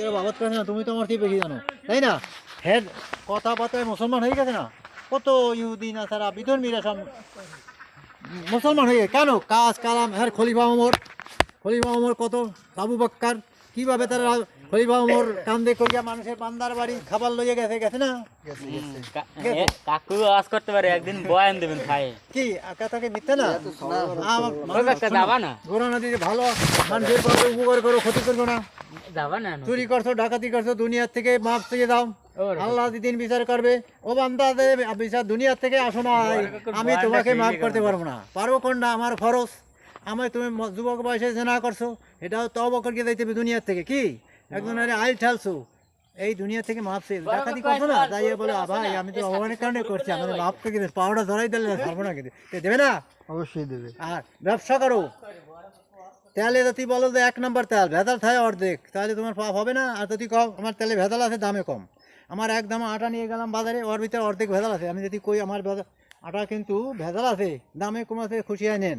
এর বাবদ করে না, তুমি তো আমার থেকে বেশি জানো, তাই না? হেড কথাবার্তায় মুসলমান হয়ে গেছে না? কত ইহুদি না সারা বিধর্মীরা সব মুসলমান হয়ে গেছে। কেন? কাজ, কালাম হ্যাঁ খলিফা ওমর খলিফা ওমর কত? আবু বক্কার কীভাবে তারা খলিফা ওমর কান্দে করিয়া মানুষের বান্দার বাড়ি খাবার লইয়ে গেছে গেছে না? কাকু আওয়াজ করতে পারে একদিন বয়ান দেবেন ভাই। কি কথা কি মিথ্যে না? আমার ওই যাবা না? নদীতে ভালো মানুষের উপকার করো ক্ষতি করব না। যাবা না চুরি করছ ডাকাতি করছ দুনিয়ার থেকে মাপ থেকে দাও। আল্লাহ দিন বিচার করবে ও বান্দা বিচার দুনিয়ার থেকে আসো না আমি তোমাকে মাফ করতে পারব না। পারব কোন না আমার ফরজ। আমার তুমি যুবক বয়সে জেনা করছ এটাও তবা করিয়ে দিতে হবে দুনিয়ার থেকে কি? একজন আরে আইল ঠালছো এই দুনিয়া থেকে মাপ চেয়ে ডাকাতি করছ না? তাই বলে ভাই আমি তো অবমানের কারণে করছি আমাদের মাপ কিন্তু পাউডার ধরাই দিলে পারব না কিন্তু। তে দেবে না? অবশ্যই দেবে। আর ব্যবসা করো। তেলে যদি বলো যে এক নম্বর তেল ভেজাল থাকে অর্ধেক তাহলে তোমার পাপ হবে না। আর যদি কম আমার তেলে ভেজাল আছে দামে কম। আমার এক দাম আটা নিয়ে গেলাম বাজারে ওর ভিতরে অর্ধেক ভেজাল আছে। আমি যদি কই আমার আটা কিন্তু ভেজাল আছে দামে কম আছে খুশি হয় নেন।